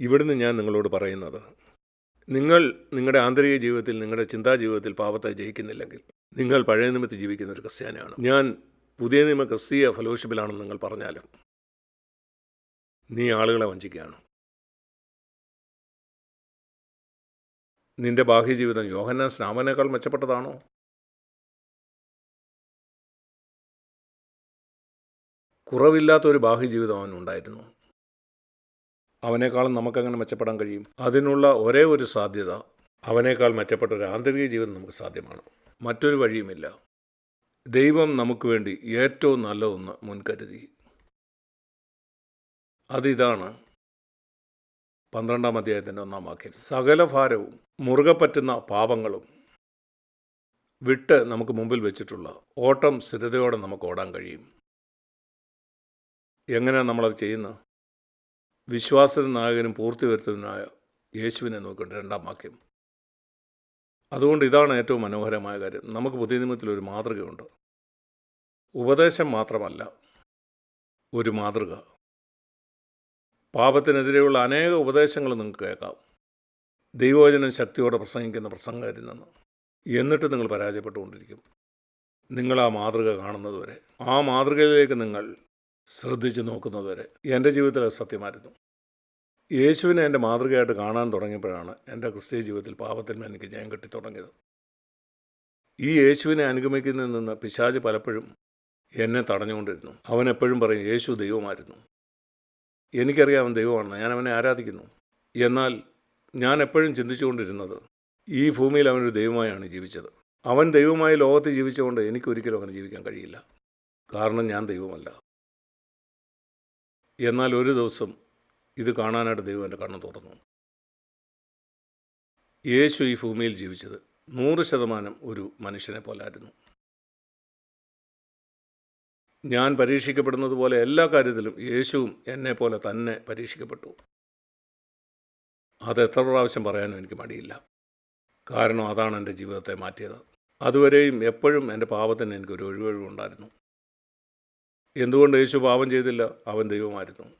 ഇവിടുന്ന് ഞാൻ നിങ്ങളോട് പറയുന്നത് നിങ്ങൾ നിങ്ങളുടെ ആന്തരിക ജീവിതത്തിൽ നിങ്ങളുടെ ചിന്താ ജീവിതത്തിൽ പാപത്തെ ജയിക്കുന്നില്ലെങ്കിൽ നിങ്ങൾ പഴയ നിയമത്തിൽ ജീവിക്കുന്ന ഒരു ക്രിസ്ത്യാനിയാണ്. ഞാൻ പുതിയ നിയമ ക്രിസ്തീയ ഫെലോഷിപ്പിലാണെന്ന് നിങ്ങൾ പറഞ്ഞാലും നീ ആളുകളെ വഞ്ചിക്കുകയാണ്. നിന്റെ ബാഹ്യ ജീവിതം യോഹന്നാൻ സ്നാമനേക്കാൾ മെച്ചപ്പെട്ടതാണോ? കുറവില്ലാത്ത ഒരു ബാഹ്യജീവിതം അവനുണ്ടായിരുന്നു അവനേക്കാളും നമുക്കങ്ങനെ മെച്ചപ്പെടാൻ കഴിയും. അതിനുള്ള ഒരേ ഒരു സാധ്യത അവനേക്കാൾ മെച്ചപ്പെട്ട ഒരു ആന്തരിക ജീവൻ നമുക്ക് സാധ്യമാണ്. മറ്റൊരു വഴിയുമില്ല. ദൈവം നമുക്ക് വേണ്ടി ഏറ്റവും നല്ല നല്ലതൊന്ന് മുൻകരുതി. അതിതാണ് പന്ത്രണ്ടാം അധ്യായത്തിന്റെ ഒന്നാം വാക്യം. സകല ഭാരവും മുറുകെ പറ്റുന്ന പാപങ്ങളും വിട്ട് നമുക്ക് മുമ്പിൽ വെച്ചിട്ടുള്ള ഓട്ടം സ്ഥിരതയോടെ നമുക്ക് ഓടാൻ കഴിയും. എങ്ങനെയാണ് നമ്മളത് ചെയ്യുന്നത്? വിശ്വാസ നായകനും പൂർത്തി വരുത്തുന്നതിനായ യേശുവിനെ നോക്കിയിട്ട് രണ്ടാം വാക്യം. അതുകൊണ്ട് ഇതാണ് ഏറ്റവും മനോഹരമായ കാര്യം. നമുക്ക് പുതിയ നിയമത്തിൽ ഒരു മാതൃകയുണ്ട്. ഉപദേശം മാത്രമല്ല ഒരു മാതൃക. പാപത്തിനെതിരെയുള്ള അനേക ഉപദേശങ്ങൾ നിങ്ങൾക്ക് കേൾക്കാം. ദൈവവചനം ശക്തിയോടെ പ്രസംഗിക്കുന്ന പ്രസംഗകരിൽ നിന്ന്. എന്നിട്ട് നിങ്ങൾ പരാജയപ്പെട്ടുകൊണ്ടിരിക്കും. നിങ്ങൾ ആ മാതൃക കാണുന്നതുവരെ. ആ മാതൃകയിലേക്ക് നിങ്ങൾ ശ്രദ്ധിച്ച് നോക്കുന്നതുവരെ എന്റെ ജീവിതത്തിൽ അത് സത്യമായിരുന്നു. യേശുവിനെ എന്റെ മാതൃകയായിട്ട് കാണാൻ തുടങ്ങിയപ്പോഴാണ് എന്റെ ക്രിസ്തീയ ജീവിതത്തിൽ പാപത്തിന്മേൽ എനിക്ക് ജയം കെട്ടി തുടങ്ങിയത്. ഈ യേശുവിനെ അനുഗമിക്കുന്നതിൽ നിന്ന് പിശാജ് പലപ്പോഴും എന്നെ തടഞ്ഞുകൊണ്ടിരുന്നു. അവൻ എപ്പോഴും പറയും യേശു ദൈവമായിരുന്നു. എനിക്കറിയാം അവൻ ദൈവമാണെന്ന്. ഞാൻ അവനെ ആരാധിക്കുന്നു. എന്നാൽ ഞാൻ എപ്പോഴും ചിന്തിച്ചുകൊണ്ടിരുന്നത് ഈ ഭൂമിയിൽ അവനൊരു ദൈവമായാണ് ജീവിച്ചത്. അവൻ ദൈവമായി ലോകത്ത് ജീവിച്ചുകൊണ്ട് എനിക്കൊരിക്കലും അങ്ങനെ ജീവിക്കാൻ കഴിയില്ല. കാരണം ഞാൻ ദൈവമല്ല. എന്നാൽ ഒരു ദിവസം ഇത് കാണാനായിട്ട് ദൈവം എന്റെ കണ്ണ് തുറന്നു. യേശു ഈ ഭൂമിയിൽ ജീവിച്ചത് നൂറ് ശതമാനം ഒരു മനുഷ്യനെ പോലായിരുന്നു ഞാൻ പരീക്ഷിക്കപ്പെടുന്നത് പോലെ എല്ലാ കാര്യത്തിലും യേശുവും എന്നെ പോലെ തന്നെ പരീക്ഷിക്കപ്പെട്ടു. അത് എത്ര പ്രാവശ്യം പറയാനും എനിക്ക് മടിയില്ല. കാരണം അതാണ് എന്റെ ജീവിതത്തെ മാറ്റിയത്. അതുവരെയും എപ്പോഴും എന്റെ പാപത്തിന് എനിക്കൊരു ഒഴിവൊഴിവുണ്ടായിരുന്നു. എന്തുകൊണ്ട് യേശു പാപം ചെയ്തില്ല? അവൻ ദൈവമായിരുന്നു.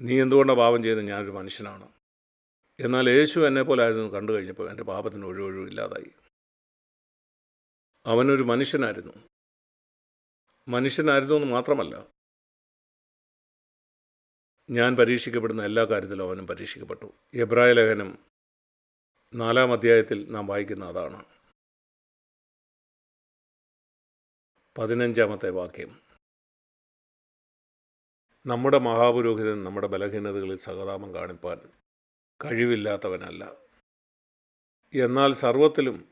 നീ എന്തുകൊണ്ടാണ് പാപം ചെയ്തത് ഞാനൊരു മനുഷ്യനാണ്. എന്നാൽ യേശു എന്നെ പോലെ ആയിരുന്നു കണ്ടു കഴിഞ്ഞപ്പോൾ എന്റെ പാപത്തിന് ഒഴിവൊഴിവില്ലാതായി അവനൊരു മനുഷ്യനായിരുന്നു. മനുഷ്യനായിരുന്നു എന്ന് മാത്രമല്ല ഞാൻ പരീക്ഷിക്കപ്പെടുന്ന എല്ലാ കാര്യത്തിലും അവനും പരീക്ഷിക്കപ്പെട്ടു. എബ്രായ ലേഖനം നാലാം അധ്യായത്തിൽ നാം വായിക്കുന്ന അതാണ്. പതിനഞ്ചാമത്തെ വാക്യം. നമ്മുടെ മഹാപുരോഹിതൻ നമ്മുടെ ബലഹീനതകളിൽ സഹതാപം കാണിപ്പാൻ കഴിവില്ലാത്തവനല്ല. എന്നാൽ സർവത്തിലും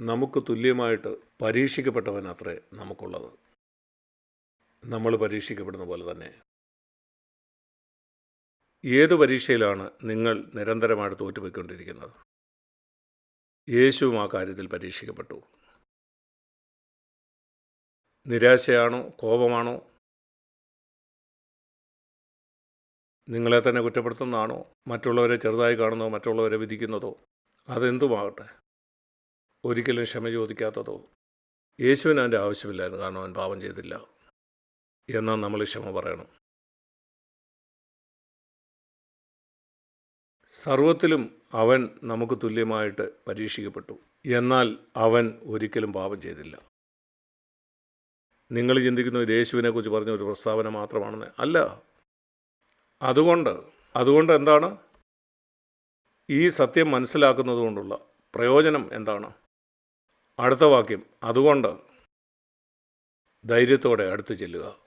നമുക്ക് തുല്യമായിട്ട് പരീക്ഷിക്കപ്പെട്ടവൻ അത്രേ നമുക്കുള്ളത്. നമ്മൾ പരീക്ഷിക്കപ്പെടുന്ന പോലെ തന്നെ. ഏത് പരീക്ഷയിലാണ് നിങ്ങൾ നിരന്തരമായിട്ട് തോറ്റുപോയിക്കൊണ്ടിരിക്കുന്നത്? യേശുവും ആ കാര്യത്തിൽ പരീക്ഷിക്കപ്പെട്ടു. നിരാശയാണോ? കോപമാണോ? നിങ്ങളെ തന്നെ കുറ്റപ്പെടുത്തുന്നതാണോ? മറ്റുള്ളവരെ ചെറുതായി കാണുന്നതോ മറ്റുള്ളവരെ വിധിക്കുന്നതോ? അതെന്തുമാകട്ടെ? ഒരിക്കലും ക്ഷമ ചോദിക്കാത്തതോ? യേശുവിന് അതിന്റെ ആവശ്യമില്ലായിരുന്നു. കാരണം അവൻ പാപം ചെയ്തില്ല. എന്നാൽ നമ്മൾ ക്ഷമ പറയണം. സർവത്തിലും അവൻ നമുക്ക് തുല്യമായിട്ട് പരീക്ഷിക്കപ്പെട്ടു. എന്നാൽ അവൻ ഒരിക്കലും പാപം ചെയ്തില്ല. നിങ്ങൾ ചിന്തിക്കുന്ന യേശുവിനെക്കുറിച്ച് പറഞ്ഞ ഒരു പ്രസ്താവന മാത്രമാണെന്ന്. അല്ല അതുകൊണ്ട് അതുകൊണ്ട് എന്താണ്? ഈ സത്യം മനസ്സിലാക്കുന്നതുകൊണ്ടുള്ള പ്രയോജനം എന്താണ്? അടുത്ത വാക്യം അതുകൊണ്ട് ധൈര്യത്തോടെ അടുത്ത് ചെല്ലുക.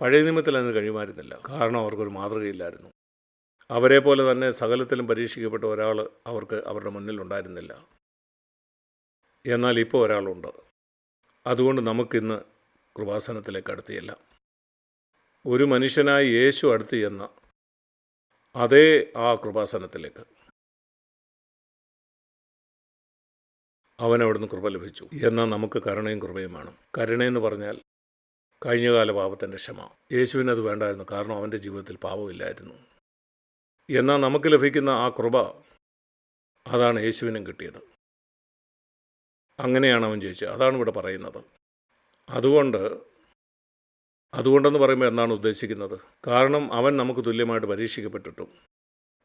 പഴയ നിയമത്തിൽ അതിന് കഴിയുമായിരുന്നില്ല. കാരണം അവർക്കൊരു മാതൃകയില്ലായിരുന്നു. അവരെ പോലെ തന്നെ സകലത്തിലും പരീക്ഷിക്കപ്പെട്ട ഒരാൾ അവർക്ക് അവരുടെ മുന്നിൽ ഉണ്ടായിരുന്നില്ല. എന്നാൽ ഇപ്പോൾ ഒരാളുണ്ട്. അതുകൊണ്ട് നമുക്കിന്ന് കൃപാസനത്തിലേക്ക് അടുത്തിയല്ല ഒരു മനുഷ്യനായി യേശു അടുത്ത് ചെന്ന അതേ ആ കൃപാസനത്തിലേക്ക്. അവൻ അവിടുന്ന് കൃപ ലഭിച്ചു. എന്നാൽ നമുക്ക് കരുണയും കൃപയുമാണ് കരുണയെന്ന് പറഞ്ഞാൽ കഴിഞ്ഞകാല പാപത്തിന്റെ ക്ഷമ. യേശുവിനത് വേണ്ടായിരുന്നു. കാരണം അവന്റെ ജീവിതത്തിൽ പാപമില്ലായിരുന്നു എന്നാൽ നമുക്ക് ലഭിക്കുന്ന ആ കൃപ അതാണ് യേശുവിനും കിട്ടിയത്. അങ്ങനെയാണ് അവൻ ചോദിച്ചത് അതാണ് ഇവിടെ പറയുന്നത്. അതുകൊണ്ട് അതുകൊണ്ടെന്ന് പറയുമ്പോൾ എന്താണ് ഉദ്ദേശിക്കുന്നത്? കാരണം അവൻ നമുക്ക് തുല്യമായിട്ട് പരീക്ഷിക്കപ്പെട്ടിട്ടും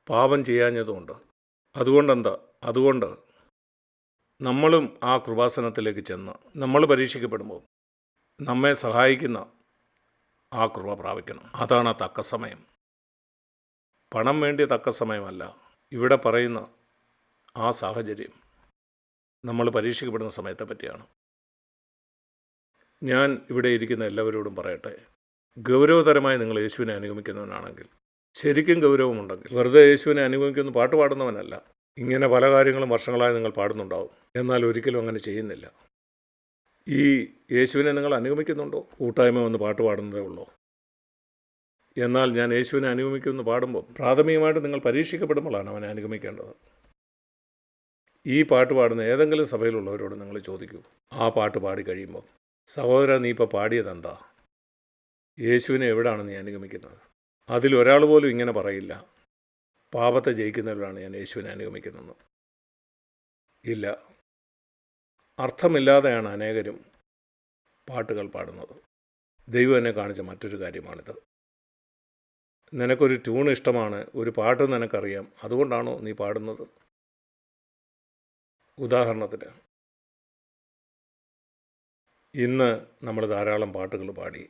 പാപം ചെയ്യാഞ്ഞതുകൊണ്ട്. അതുകൊണ്ടെന്താ? അതുകൊണ്ട് നമ്മളും ആ കൃപാസനത്തിലേക്ക് ചെന്ന് നമ്മൾ പരീക്ഷിക്കപ്പെടുമ്പോൾ നമ്മെ സഹായിക്കുന്ന ആ കൃപ പ്രാപിക്കണം. അതാണ് ആ തക്ക സമയം. പണം വേണ്ടിയ തക്ക സമയമല്ല. ഇവിടെ പറയുന്ന ആ സാഹചര്യം നമ്മൾ പരീക്ഷിക്കപ്പെടുന്ന സമയത്തെ പറ്റിയാണ്. ഞാൻ ഇവിടെ ഇരിക്കുന്ന എല്ലാവരോടും പറയട്ടെ. ഗൗരവതരമായി നിങ്ങൾ യേശുവിനെ അനുഗമിക്കുന്നവനാണെങ്കിൽ ശരിക്കും ഗൗരവമുണ്ടെങ്കിൽ വെറുതെ യേശുവിനെ അനുഗമിക്കുന്നു പാട്ട് പാടുന്നവനല്ല. ഇങ്ങനെ പല കാര്യങ്ങളും വർഷങ്ങളായി നിങ്ങൾ പാടുന്നുണ്ടാവും. എന്നാൽ ഒരിക്കലും അങ്ങനെ ചെയ്യുന്നില്ല. ഈ യേശുവിനെ നിങ്ങൾ അനുഗമിക്കുന്നുണ്ടോ? കൂട്ടായ്മ വന്ന് പാട്ട് പാടുന്നതേ ഉള്ളൂ? എന്നാൽ ഞാൻ യേശുവിനെ അനുഗമിക്കുമെന്ന് പാടുമ്പോൾ പ്രാഥമികമായിട്ട് നിങ്ങൾ പരീക്ഷിക്കപ്പെടുമ്പോഴാണ് അവനെ അനുഗമിക്കേണ്ടത്. ഈ പാട്ട് പാടുന്ന ഏതെങ്കിലും സഭയിലുള്ളവരോട് നിങ്ങൾ ചോദിക്കൂ. ആ പാട്ട് പാടി കഴിയുമ്പോൾ സഹോദര നീ ഇപ്പോൾ പാടിയതെന്താ യേശുവിനെ എവിടാണ് നീ അനുഗമിക്കുന്നത്? അതിലൊരാൾ പോലും ഇങ്ങനെ പറയില്ല. പാപത്തെ ജയിക്കുന്നവരാണ് ഞാൻ യേശുവിനെ അനുഗമിക്കുന്നത്. ഇല്ല. അർത്ഥമില്ലാതെയാണ് അനേകരും പാട്ടുകൾ പാടുന്നത്. ദൈവം എന്നെ കാണിച്ച മറ്റൊരു കാര്യമാണിത്. നിനക്കൊരു ട്യൂൺ ഇഷ്ടമാണ് ഒരു പാട്ട് നിനക്കറിയാം അതുകൊണ്ടാണോ നീ പാടുന്നത്? ഉദാഹരണത്തിന് ഇന്ന് നമ്മൾ ധാരാളം പാട്ടുകൾ പാടി.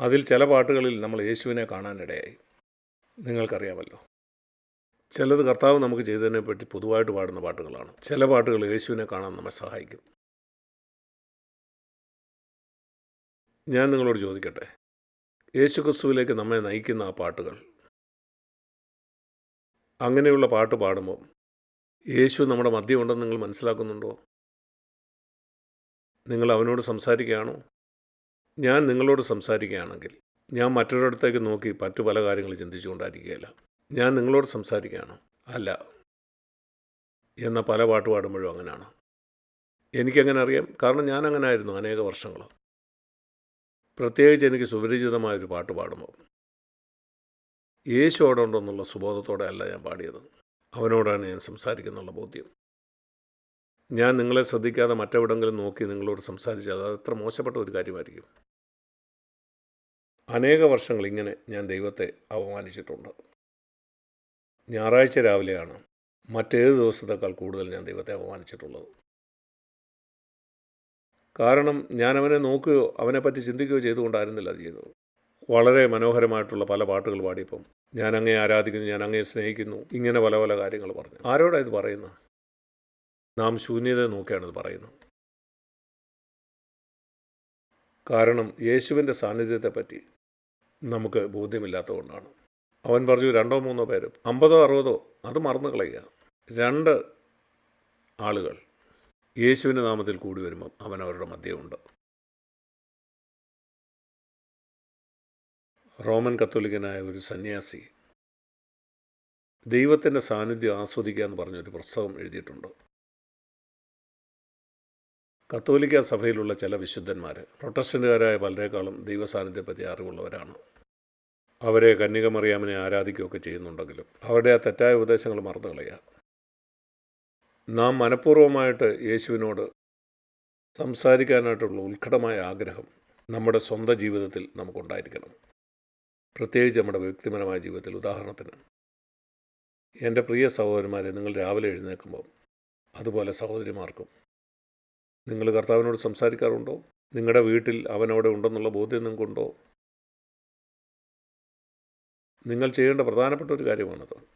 അതിൽ ചില പാട്ടുകളിൽ നമ്മൾ യേശുവിനെ കാണാനിടയായി. നിങ്ങൾക്കറിയാമല്ലോ. ചിലത് കർത്താവ് നമുക്ക് ചെയ്തതിനെ പറ്റി പൊതുവായിട്ട് പാടുന്ന പാട്ടുകളാണ്. ചില പാട്ടുകൾ യേശുവിനെ കാണാൻ നമ്മെ സഹായിക്കും. ഞാൻ നിങ്ങളോട് ചോദിക്കട്ടെ. യേശു ക്രിസ്തുവിലേക്ക് നമ്മെ നയിക്കുന്ന ആ പാട്ടുകൾ. അങ്ങനെയുള്ള പാട്ട് പാടുമ്പോൾ യേശു നമ്മുടെ മദ്യമുണ്ടെന്ന് നിങ്ങൾ മനസ്സിലാക്കുന്നുണ്ടോ? നിങ്ങൾ അവനോട് സംസാരിക്കുകയാണോ? ഞാൻ നിങ്ങളോട് സംസാരിക്കുകയാണെങ്കിൽ ഞാൻ മറ്റൊരിടത്തേക്ക് നോക്കി മറ്റു പല കാര്യങ്ങൾ ചിന്തിച്ചുകൊണ്ടായിരിക്കുകയില്ല. ഞാൻ നിങ്ങളോട് സംസാരിക്കുകയാണോ? അല്ല. എന്ന പല പാട്ട് പാടുമ്പോഴും അങ്ങനെയാണ് എനിക്കങ്ങനെ അറിയാം കാരണം ഞാൻ അങ്ങനെ ആയിരുന്നു അനേക വർഷങ്ങൾ. പ്രത്യേകിച്ച് എനിക്ക് സുപരിചിതമായൊരു പാട്ട് പാടുമ്പോൾ. യേശു അവിടെ ഉണ്ടെന്നുള്ള സുബോധത്തോടെ അല്ല ഞാൻ പാടിയത്. അവനോടാണ് ഞാൻ സംസാരിക്കുന്നുള്ള ബോധ്യം. ഞാൻ നിങ്ങളെ ശ്രദ്ധിക്കാതെ മറ്റെവിടെങ്കിലും നോക്കി നിങ്ങളോട് സംസാരിച്ചാൽ അത് അത്ര മോശപ്പെട്ട ഒരു കാര്യമായിരിക്കും. അനേക വർഷങ്ങൾ ഇങ്ങനെ ഞാൻ ദൈവത്തെ അപമാനിച്ചിട്ടുണ്ട്. ഞായറാഴ്ച രാവിലെയാണ് മറ്റേത് ദിവസത്തേക്കാൾ കൂടുതൽ ഞാൻ ദൈവത്തെ അപമാനിച്ചിട്ടുള്ളത്. കാരണം ഞാൻ അവനെ നോക്കുകയോ അവനെപ്പറ്റി ചിന്തിക്കുകയോ ചെയ്തുകൊണ്ടായിരുന്നില്ല അത് ചെയ്തത്. വളരെ മനോഹരമായിട്ടുള്ള പല പാട്ടുകൾ പാടിയപ്പം ഞാൻ അങ്ങേ ആരാധിക്കുന്നു ഞാൻ അങ്ങേ സ്നേഹിക്കുന്നു ഇങ്ങനെ പല പല കാര്യങ്ങൾ പറഞ്ഞു. ആരോടാണ് ഇത് പറയുന്നത്? നാം ശൂന്യത നോക്കിയാണ് ഇത് പറയുന്നത് കാരണം യേശുവിന്റെ സാന്നിധ്യത്തെപ്പറ്റി നമുക്ക് ബോധ്യമില്ലാത്തതുകൊണ്ടാണ്. അവൻ പറഞ്ഞു രണ്ടോ മൂന്നോ പേരും അമ്പതോ അറുപതോ അത് മറന്നു കളയുക. രണ്ട് ആളുകൾ യേശുവിന്റെ നാമത്തിൽ കൂടി വരുമ്പം അവൻ അവരുടെ മധ്യമുണ്ട് റോമൻ കത്തോലിക്കനായ ഒരു സന്യാസി ദൈവത്തിന്റെ സാന്നിധ്യം ആസ്വദിക്കുക എന്ന് പറഞ്ഞൊരു പുസ്തകം എഴുതിയിട്ടുണ്ട്. കത്തോലിക്ക സഭയിലുള്ള ചില വിശുദ്ധന്മാർ പ്രൊട്ടസ്റ്റന്റുകാരായ പലരെക്കാളും ദൈവസാന്നിധ്യത്തെപ്പറ്റി അറിവുള്ളവരാണ്. അവരെ കന്യകമറിയാമിനെ ആരാധിക്കുകയൊക്കെ ചെയ്യുന്നുണ്ടെങ്കിലും അവരുടെ ആ തെറ്റായ ഉപദേശങ്ങൾ മറന്നു കളയുക. നാം മനഃപൂർവമായിട്ട് യേശുവിനോട് സംസാരിക്കാനായിട്ടുള്ള ഉത്കടമായ ആഗ്രഹം നമ്മുടെ സ്വന്തം ജീവിതത്തിൽ നമുക്കുണ്ടായിരിക്കണം. പ്രത്യേകിച്ച് നമ്മുടെ വ്യക്തിപരമായ ജീവിതത്തിൽ. ഉദാഹരണത്തിന് എന്റെ പ്രിയ സഹോദരന്മാരെ നിങ്ങൾ രാവിലെ എഴുന്നേൽക്കുമ്പോൾ അതുപോലെ സഹോദരിമാർക്കും നിങ്ങൾ കർത്താവിനോട് സംസാരിക്കാറുണ്ടോ? നിങ്ങളുടെ വീട്ടിൽ അവനവിടെ ഉണ്ടെന്നുള്ള ബോധ്യം നിങ്ങൾക്കുണ്ടോ? നിങ്ങൾ ചെയ്യേണ്ട പ്രധാനപ്പെട്ട ഒരു കാര്യമാണത്.